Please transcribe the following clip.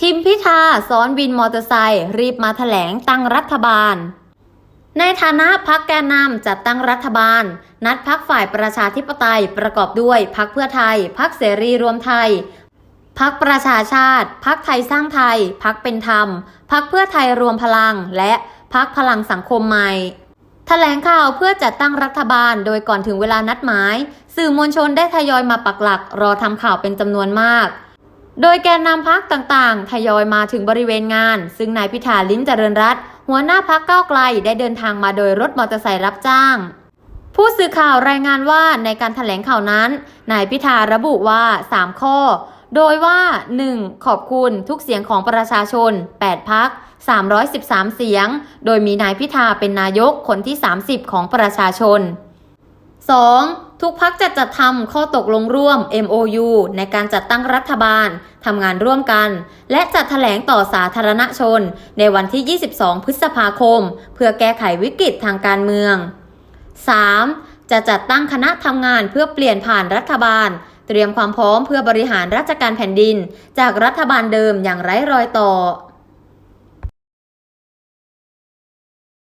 ทิมพิธาซ้อนวินมอเตอร์ไซค์รีบมาแถลงตั้งรัฐบาล ในฐานะพักแกนนำจัดตั้งรัฐบาล นัดพักฝ่ายประชาธิปไตยประกอบด้วยพักเพื่อไทย พักเสรีรวมไทย พักประชาชาติ พักไทยสร้างไทย พักเป็นธรรม พักเพื่อไทยรวมพลัง และพักพลังสังคมใหม่แถลงข่าวเพื่อจัดตั้งรัฐบาล โดยก่อนถึงเวลานัดหมาย สื่อมวลชนได้ทยอยมาปักหลัก รอทำข่าวเป็นจำนวนมาก โดยแกนนำพักต่างๆ ทยอยมาถึงบริเวณงาน ซึ่งนายพิธาลิ้มเจริญรัตหัวหน้าพักเก้าไกลได้เดินทางมาโดยรถมอเตอร์ไซค์รับจ้าง ผู้สื่อข่าวรายงานว่าในการถแถลงข่าวนั้น นายพิธาระบุว่า 3 ข้อ โดยว่า 1. ขอบคุณทุกเสียงของประชาชน 8 พัก 313 เสียง โดยมีนายพิธาเป็นนายกคนที่ 30 ของประชาชน 2. ทุกพักจะจัดทำข้อตกลงร่วม MOU ในการจัดตั้งรัฐบาลทำงานร่วมกัน และจัดแถลงต่อสาธารณชน ในวันที่ 22 พฤษภาคม เพื่อแก้ไขวิกฤตทางการเมือง 3. จะจัดตั้งคณะทำงานเพื่อเปลี่ยนผ่านรัฐบาล เตรียมความพร้อมเพื่อบริหารราชการแผ่นดิน จากรัฐบาลเดิมอย่างไร้รอยต่อ